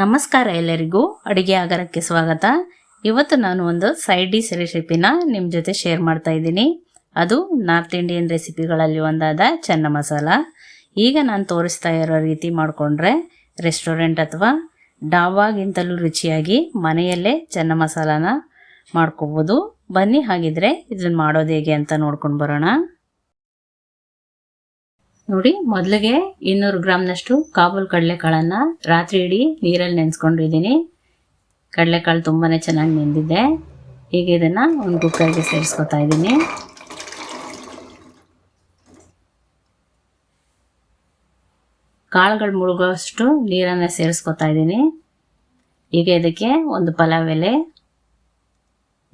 ನಮಸ್ಕಾರ ಎಲ್ಲರಿಗೂ. ಅಡುಗೆ ಆಗರಕ್ಕೆ ಸ್ವಾಗತ. ಇವತ್ತು ನಾನು ಒಂದು ಸೈಡ್ ಡಿಸ್ ರೆಸಿಪಿನ ನಿಮ್ಮ ಜೊತೆ ಶೇರ್ ಮಾಡ್ತಾ ಇದ್ದೀನಿ. ಅದು ನಾರ್ತ್ ಇಂಡಿಯನ್ ರೆಸಿಪಿಗಳಲ್ಲಿ ಒಂದಾದ ಚೆನ್ನ ಮಸಾಲ ಈಗ ನಾನು ತೋರಿಸ್ತಾ ಇರೋ ರೀತಿ ಮಾಡಿಕೊಂಡ್ರೆ ರೆಸ್ಟೋರೆಂಟ್ ಅಥವಾ ಡಾಬಾಗಿಂತಲೂ ರುಚಿಯಾಗಿ ಮನೆಯಲ್ಲೇ ಚೆನ್ನ ಮಸಾಲಾನ ಮಾಡ್ಕೋಬೋದು. ಬನ್ನಿ ಹಾಗಿದ್ರೆ ಇದನ್ನು ಮಾಡೋದು ಹೇಗೆ ಅಂತ ನೋಡ್ಕೊಂಡು ಬರೋಣ. ನೋಡಿ, ಮೊದಲಿಗೆ ಇನ್ನೂರು ಗ್ರಾಮ್ನಷ್ಟು ಕಾಬೂಲ್ ಕಡಲೆಕಾಳನ್ನು ರಾತ್ರಿ ಇಡೀ ನೀರಲ್ಲಿ ನೆನೆಸ್ಕೊಂಡಿದ್ದೀನಿ. ಕಡಲೆಕಾಳು ತುಂಬಾ ಚೆನ್ನಾಗಿ ನೆಂದಿದೆ. ಈಗ ಇದನ್ನು ಒಂದು ಕುಕ್ಕರ್ಗೆ ಸೇರಿಸ್ಕೊತಾ ಇದ್ದೀನಿ. ಕಾಳುಗಳು ಮುಳುಗೋಷ್ಟು ನೀರನ್ನು ಸೇರಿಸ್ಕೊತಾ ಇದ್ದೀನಿ. ಈಗ ಇದಕ್ಕೆ ಒಂದು ಪಲಾವ್ ಎಲೆ,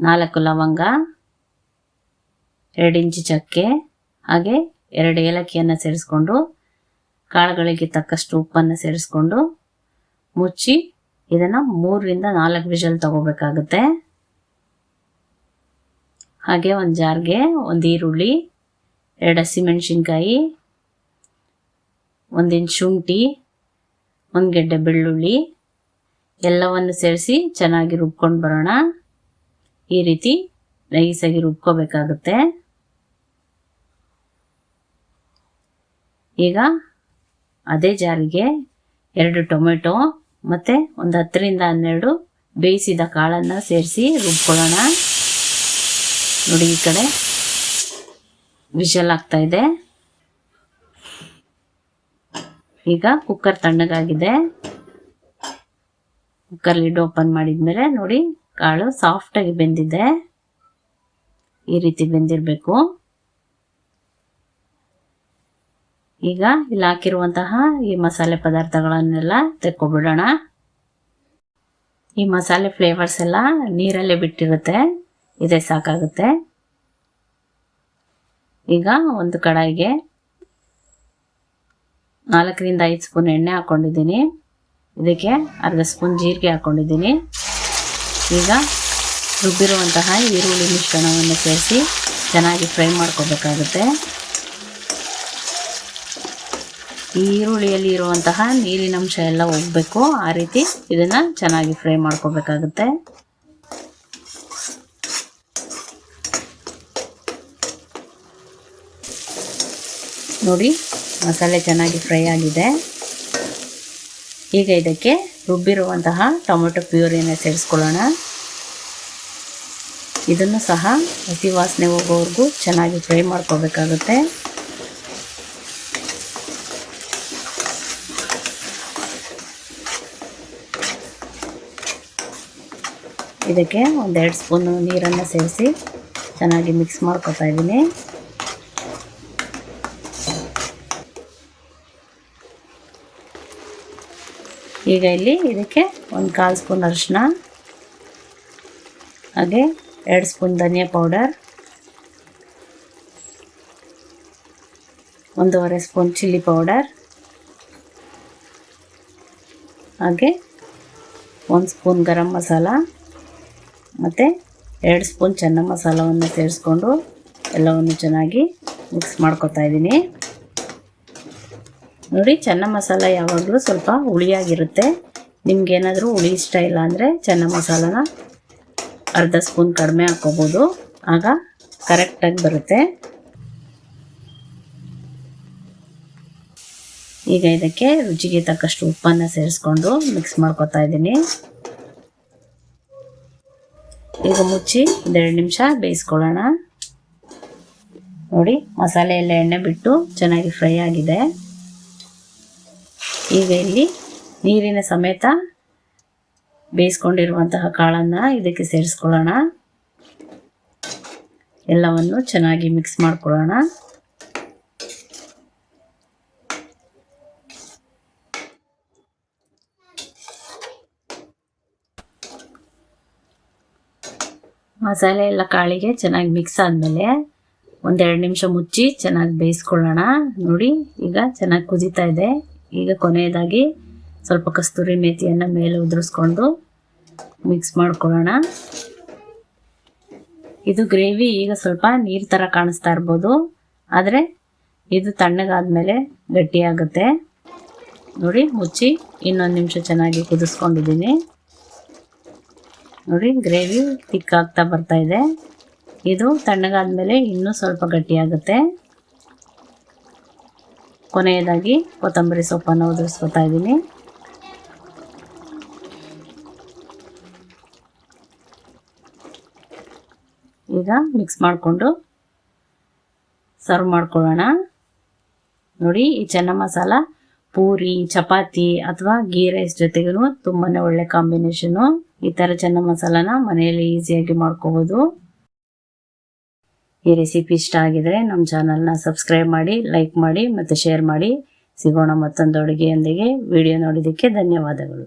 ನಾಲ್ಕು ಲವಂಗ, ಎರಡು ಇಂಚು ಚಕ್ಕೆ, ಹಾಗೆ ಎರಡು ಏಲಕ್ಕಿಯನ್ನು ಸೇರಿಸ್ಕೊಂಡು, ಕಾಳುಗಳಿಗೆ ತಕ್ಕಷ್ಟು ಉಪ್ಪನ್ನು ಸೇರಿಸ್ಕೊಂಡು ಮುಚ್ಚಿ ಇದನ್ನು ಮೂರರಿಂದ ನಾಲ್ಕು ವಿಜಲ್ ತಗೋಬೇಕಾಗುತ್ತೆ. ಹಾಗೆ ಒಂದು ಜಾರ್ಗೆ ಒಂದು ಈರುಳ್ಳಿ, ಎರಡು ಹಸಿಮೆಣಸಿನ್ಕಾಯಿ ಒಂದಿನ ಶುಂಠಿ, ಒಂದು ಗೆಡ್ಡೆ ಬೆಳ್ಳುಳ್ಳಿ ಎಲ್ಲವನ್ನು ಸೇರಿಸಿ ಚೆನ್ನಾಗಿ ರುಬ್ಕೊಂಡು ಬರೋಣ. ಈ ರೀತಿ ನೈಸಾಗಿ ರುಬ್ಕೋಬೇಕಾಗುತ್ತೆ. ಈಗ ಅದೇ ಜಾರಿಗೆ ಎರಡು ಟೊಮೆಟೊ ಮತ್ತು ಒಂದು ಹತ್ತರಿಂದ ಹನ್ನೆರಡು ಬೇಯಿಸಿದ ಕಾಳನ್ನು ಸೇರಿಸಿ ರುಬ್ಕೊಳ್ಳೋಣ. ನೋಡಿ ಈ ಕಡೆ ವಿಷಲ್ ಆಗ್ತಾ ಇದೆ. ಈಗ ಕುಕ್ಕರ್ ತಣ್ಣಗಾಗಿದೆ. ಕುಕ್ಕರ್ ಲಿಡ್ ಓಪನ್ ಮಾಡಿದ್ಮೇಲೆ ನೋಡಿ ಕಾಳು ಸಾಫ್ಟಾಗಿ ಬೆಂದಿದೆ. ಈ ರೀತಿ ಬೆಂದಿರಬೇಕು. ಈಗ ಇಲ್ಲಿ ಹಾಕಿರುವಂತಹ ಈ ಮಸಾಲೆ ಪದಾರ್ಥಗಳನ್ನೆಲ್ಲ ತೆಕ್ಕೊಬಿಡೋಣ. ಈ ಮಸಾಲೆ ಫ್ಲೇವರ್ಸ್ ಎಲ್ಲ ನೀರಲ್ಲೇ ಬಿಟ್ಟಿರುತ್ತೆ. ಇದೇ ಸಾಕಾಗುತ್ತೆ. ಈಗ ಒಂದು ಕಡಾಯಿಗೆ ನಾಲ್ಕರಿಂದ ಐದು ಸ್ಪೂನ್ ಎಣ್ಣೆ ಹಾಕ್ಕೊಂಡಿದ್ದೀನಿ ಇದಕ್ಕೆ ಅರ್ಧ ಸ್ಪೂನ್ ಜೀರಿಗೆ ಹಾಕ್ಕೊಂಡಿದ್ದೀನಿ ಈಗ ರುಬ್ಬಿರುವಂತಹ ಈರುಳ್ಳಿ ಮಿಶ್ರಣವನ್ನು ಸೇರಿಸಿ ಚೆನ್ನಾಗಿ ಫ್ರೈ ಮಾಡ್ಕೋಬೇಕಾಗುತ್ತೆ. ಈರುಳ್ಳಿಯಲ್ಲಿ ಇರುವಂತಹ ನೀರಿನಂಶ ಎಲ್ಲ ಹೋಗಬೇಕು. ಆ ರೀತಿ ಇದನ್ನು ಚೆನ್ನಾಗಿ ಫ್ರೈ ಮಾಡ್ಕೋಬೇಕಾಗುತ್ತೆ. ನೋಡಿ, ಮಸಾಲೆ ಚೆನ್ನಾಗಿ ಫ್ರೈ ಆಗಿದೆ. ಈಗ ಇದಕ್ಕೆ ರುಬ್ಬಿರುವಂತಹ ಟೊಮೆಟೊ ಪ್ಯೂರಿಯನ್ನು ಸೇರಿಸ್ಕೊಳ್ಳೋಣ. ಇದನ್ನು ಸಹ ಹಸಿ ವಾಸನೆ ಹೋಗೋವರೆಗೂ ಚೆನ್ನಾಗಿ ಫ್ರೈ ಮಾಡ್ಕೋಬೇಕಾಗುತ್ತೆ. ಇದಕ್ಕೆ ಒಂದೆರಡು ಸ್ಪೂನು ನೀರನ್ನು ಸೇರಿಸಿ ಚೆನ್ನಾಗಿ ಮಿಕ್ಸ್ ಮಾಡ್ಕೊತಾ ಇದ್ದೀನಿ. ಈಗ ಇಲ್ಲಿ ಇದಕ್ಕೆ ಒಂದು ಕಾಲು ಸ್ಪೂನ್ ಅರಿಶಿನ ಹಾಗೆ ಎರಡು ಸ್ಪೂನ್ ಧನಿಯಾ ಪೌಡರ್, ಒಂದೂವರೆ ಸ್ಪೂನ್ ಚಿಲ್ಲಿ ಪೌಡರ್, ಹಾಗೆ ಒಂದು ಸ್ಪೂನ್ ಗರಂ ಮಸಾಲ. ಮತ್ತು ಎರಡು ಸ್ಪೂನ್ ಚೆನ್ನ ಮಸಾಲವನ್ನು ಸೇರಿಸ್ಕೊಂಡು ಎಲ್ಲವನ್ನು ಚೆನ್ನಾಗಿ ಮಿಕ್ಸ್ ಮಾಡ್ಕೊತಾ ಇದ್ದೀನಿ. ನೋಡಿ, ಚೆನ್ನ ಮಸಾಲ ಯಾವಾಗಲೂ ಸ್ವಲ್ಪ ಹುಳಿಯಾಗಿರುತ್ತೆ. ನಿಮ್ಗೇನಾದರೂ ಹುಳಿ ಇಷ್ಟ ಇಲ್ಲ ಅಂದರೆ ಚೆನ್ನ ಮಸಾಲನ ಅರ್ಧ ಸ್ಪೂನ್ ಕಡಿಮೆ ಹಾಕ್ಕೋಬೋದು. ಆಗ ಕರೆಕ್ಟಾಗಿ ಬರುತ್ತೆ. ಈಗ ಇದಕ್ಕೆ ರುಚಿಗೆ ತಕ್ಕಷ್ಟು ಉಪ್ಪನ್ನು ಸೇರಿಸ್ಕೊಂಡು ಮಿಕ್ಸ್ ಮಾಡ್ಕೊತಾ ಇದ್ದೀನಿ. ಈಗ ಮುಚ್ಚಿ ಒಂದೆರಡು ನಿಮಿಷ ಬೇಯಿಸ್ಕೊಳ್ಳೋಣ. ನೋಡಿ, ಮಸಾಲೆ ಎಲ್ಲ ಎಣ್ಣೆ ಬಿಟ್ಟು ಚೆನ್ನಾಗಿ ಫ್ರೈ ಆಗಿದೆ. ಈಗ ಇಲ್ಲಿ ನೀರಿನ ಸಮೇತ ಬೇಯಿಸ್ಕೊಂಡಿರುವಂತಹ ಕಾಳನ್ನು ಇದಕ್ಕೆ ಸೇರಿಸ್ಕೊಳ್ಳೋಣ. ಎಲ್ಲವನ್ನು ಚೆನ್ನಾಗಿ ಮಿಕ್ಸ್ ಮಾಡ್ಕೊಳ್ಳೋಣ. ಮಸಾಲೆ ಎಲ್ಲ ಕಾಳಿಗೆ ಚೆನ್ನಾಗಿ ಮಿಕ್ಸ್ ಆದಮೇಲೆ ಒಂದೆರಡು ನಿಮಿಷ ಮುಚ್ಚಿ ಚೆನ್ನಾಗಿ ಬೇಯಿಸ್ಕೊಳ್ಳೋಣ. ನೋಡಿ, ಈಗ ಚೆನ್ನಾಗಿ ಕುದೀತಾ ಇದೆ. ಈಗ ಕೊನೆಯದಾಗಿ ಸ್ವಲ್ಪ ಕಸ್ತೂರಿ ಮೇತಿಯನ್ನು ಮೇಲೆ ಉದುರಿಸ್ಕೊಂಡು ಮಿಕ್ಸ್ ಮಾಡ್ಕೊಳ್ಳೋಣ. ಇದು ಗ್ರೇವಿ ಈಗ ಸ್ವಲ್ಪ ನೀರು ಥರ ಕಾಣಿಸ್ತಾ ಇರ್ಬೋದು. ಆದರೆ ಇದು ತಣ್ಣಗಾದ್ಮೇಲೆ ಗಟ್ಟಿಯಾಗುತ್ತೆ. ನೋಡಿ, ಮುಚ್ಚಿ ಇನ್ನೊಂದು ನಿಮಿಷ ಚೆನ್ನಾಗಿ ಕುದಿಸ್ಕೊಂಡಿದ್ದೀನಿ. ನೋಡಿ, ಗ್ರೇವಿ ತಿಕ್ಕಾಗ್ತಾ ಬರ್ತಾ ಇದೆ. ಇದು ತಣ್ಣಗಾದ್ಮೇಲೆ ಇನ್ನೂ ಸ್ವಲ್ಪ ಗಟ್ಟಿಯಾಗುತ್ತೆ. ಕೊನೆಯದಾಗಿ ಕೊತ್ತಂಬರಿ ಸೊಪ್ಪನ್ನು ಉದುರಿಸ್ಕೊತಾ ಇದ್ದೀನಿ. ಈಗ ಮಿಕ್ಸ್ ಮಾಡಿಕೊಂಡು ಸರ್ವ್ ಮಾಡ್ಕೊಳ್ಳೋಣ. ನೋಡಿ, ಈ ಚೆನ್ನ ಮಸಾಲ ಪೂರಿ, ಚಪಾತಿ ಅಥವಾ ಗೀ ರೈಸ್ ಜೊತೆಗೂ ತುಂಬಾನೇ ಒಳ್ಳೆ ಕಾಂಬಿನೇಷನು ಈ ಥರ ಚೆನ್ನ ಮಸಾಲಾನ ಮನೆಯಲ್ಲಿ ಈಸಿಯಾಗಿ ಮಾಡ್ಕೋಬಹುದು ಈ ರೆಸಿಪಿ ಇಷ್ಟ ಆಗಿದ್ರೆ ನಮ್ಮ ಚಾನಲ್ನ ಸಬ್ಸ್ಕ್ರೈಬ್ ಮಾಡಿ ಲೈಕ್ ಮಾಡಿ ಮತ್ತು ಶೇರ್ ಮಾಡಿ. ಸಿಗೋಣ ಮತ್ತೊಂದು ಅಡುಗೆಯೊಂದಿಗೆ. ವಿಡಿಯೋ ನೋಡಿದ್ದಕ್ಕೆ ಧನ್ಯವಾದಗಳು.